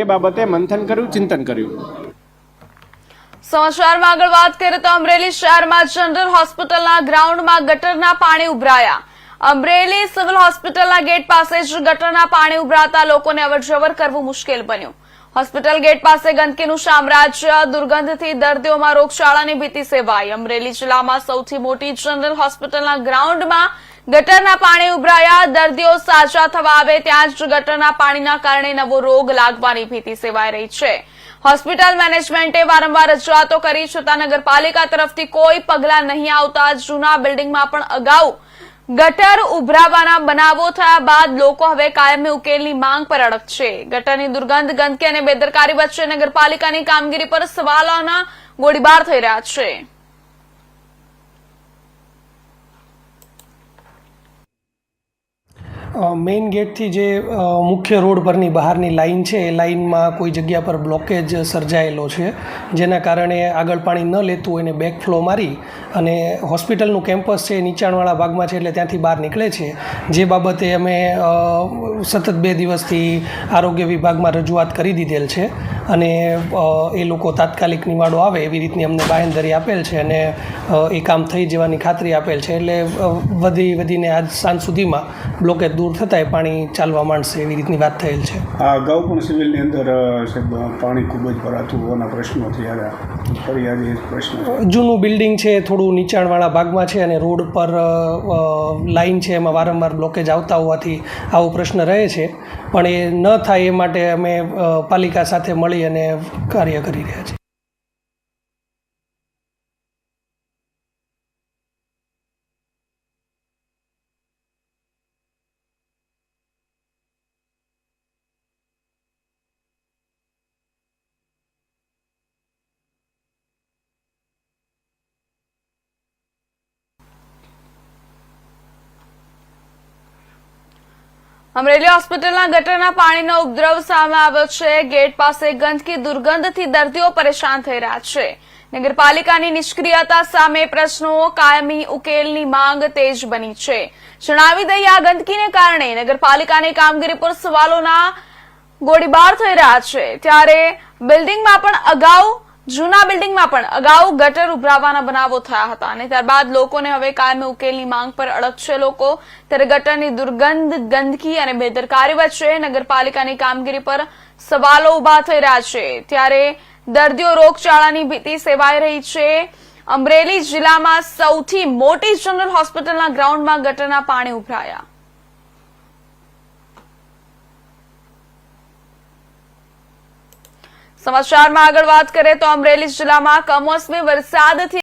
એ બાબતે મંથન કર્યું, ચિંતન કર્યું. સમાચારમાં આગળ વાત કરીએ તો અમરેલી શહેરમાં જનરલ હોસ્પિટલના ગ્રાઉન્ડમાં ગટરના પાણી ઉભરાયા. અમરેલી સિવિલ હોસ્પિટલના ગેટ પાસે જ ગટરના પાણી ઉભરાતા લોકોને અવરજવર કરવું મુશ્કેલ બન્યું. હોસ્પિટલ ગેટ પાસે ગંદકીનું સામ્રાજ્ય, દુર્ગંધથી દર્દીઓમાં રોગચાળાની ભીતિ સેવાઈ. અમરેલી જિલ્લામાં સૌથી મોટી જનરલ હોસ્પિટલના ગ્રાઉન્ડમાં ગટરના પાણી ઉભરાયા, દર્દીઓ સાજા થવા આવે ત્યાં જ ગટરના પાણીના કારણે નવો રોગ લાગવાની ભીતિ સેવાઈ રહી છે. હોસ્પિટલ મેનેજમેન્ટે વારંવાર રજૂઆતો કરી, છતાં નગરપાલિકા તરફથી કોઈ પગલાં નહીં આવતા. જૂના બિલ્ડિંગમાં પણ અગાઉ ગટર ઉભરાવાના બનાવો થયા બાદ લોકો હવે કાયમી ઉકેલની માંગ પર અડક છે. ગટરની દુર્ગંધ, ગંદકી અને બેદરકારી વચ્ચે નગરપાલિકાની કામગીરી પર સવાલોના ગોળીબાર થઈ રહ્યા છે. મેઇન ગેટથી જે મુખ્ય રોડ પરની બહારની લાઇન છે, એ લાઇનમાં કોઈ જગ્યા પર બ્લોકેજ સર્જાયેલો છે, જેના કારણે આગળ પાણી ન લેતું હોય એને બેક ફ્લો મારી અને હોસ્પિટલનું કેમ્પસ છે એ નીચાણવાળા ભાગમાં છે એટલે ત્યાંથી બહાર નીકળે છે. જે બાબતે અમે સતત બે દિવસથી આરોગ્ય વિભાગમાં રજૂઆત કરી દીધેલ છે. અને એ લોકો તાત્કાલિક નિવાડો આવે એવી રીતની અમને બાહેંધરી આપેલ છે અને એ કામ થઈ જવાની ખાતરી આપેલ છે. એટલે વધી વધીને આજ સાંજ સુધીમાં બ્લોકેજ દૂર થતાંય પાણી ચાલવા માંડશે એવી રીતની વાત થયેલ છે. આ અગાઉ પણ સિવિલની અંદર પાણી ખૂબ જ ભરાતું હોવાના પ્રશ્નો થયા ફરી આજે પ્રશ્ન જૂનું બિલ્ડિંગ છે થોડું નીચાણવાળા ભાગમાં છે અને રોડ પર લાઇન છે એમાં વારંવાર બ્લોકેજ આવતા હોવાથી આવો પ્રશ્ન રહે છે. પણ એ ન થાય એ માટે અમે પાલિકા સાથે મળી અને કાર્ય કરી રહ્યા છીએ અમરેલી હોસ્પિટલના ગટરના પાણીનો ઉપદ્રવ સામે આવ્યો છે. ગેટ પાસે ગંદકી, દુર્ગંધથી દર્દીઓ પરેશાન થઈ રહ્યા છે. નગરપાલિકાની નિષ્ક્રિયતા સામે પ્રશ્નો, કાયમી ઉકેલની માંગ તેજ બની છે. જણાવી દઈએ આ ગંદકીને કારણે નગરપાલિકાની કામગીરી પર સવાલોના ગોળીબાર થઈ રહ્યા છે. ત્યારે બિલ્ડિંગમાં પણ અગાઉ જૂના બિલ્ડિંગમાં પણ અગાઉ ગટર ઉભરાવાના બનાવો થયા હતા અને ત્યારબાદ લોકોને હવે કાયમી ઉકેલની માંગ પર અડગ લોકો. ત્યારે ગટરની દુર્ગંધ, ગંદકી અને બેદરકારી વચ્ચે નગરપાલિકાની કામગીરી પર સવાલો ઊભા થઈ રહ્યા છે. ત્યારે દર્દીઓ રોગચાળાની ભીતિ સેવાઈ રહી છે. અમરેલી જિલ્લામાં સૌથી મોટી જનરલ હોસ્પિટલના ગ્રાઉન્ડમાં ગટરના પાણી ઉભરાયા. સમાચારમાં આગળ વાત કરીએ તો અમરેલી જિલ્લામાં કમોસમી વરસાદથી